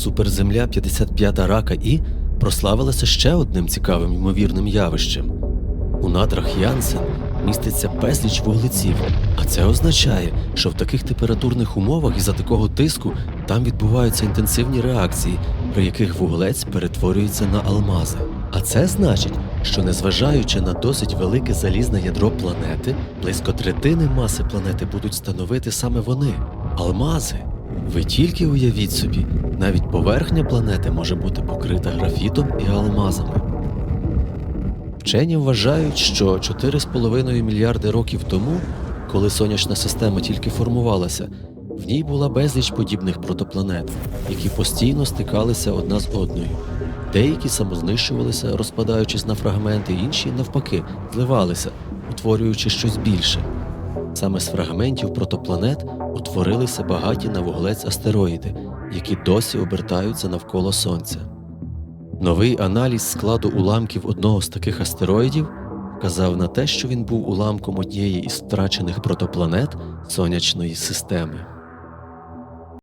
Суперземля 55 рака І прославилася ще одним цікавим ймовірним явищем. У надрах Янсен міститься безліч вуглеців, а це означає, що в таких температурних умовах і за такого тиску там відбуваються інтенсивні реакції, при яких вуглець перетворюється на алмази. А це значить, що незважаючи на досить велике залізне ядро планети, близько третини маси планети будуть становити саме вони алмази. Ви тільки уявіть собі, навіть поверхня планети може бути покрита графітом і алмазами. Вчені вважають, що 4,5 мільярди років тому, коли сонячна система тільки формувалася, в ній була безліч подібних протопланет, які постійно стикалися одна з одною. Деякі самознищувалися, розпадаючись на фрагменти, інші, навпаки, зливалися, утворюючи щось більше. Саме з фрагментів протопланет утворилися багаті на вуглець астероїди, які досі обертаються навколо Сонця. Новий аналіз складу уламків одного з таких астероїдів вказав на те, що він був уламком однієї із втрачених протопланет сонячної системи.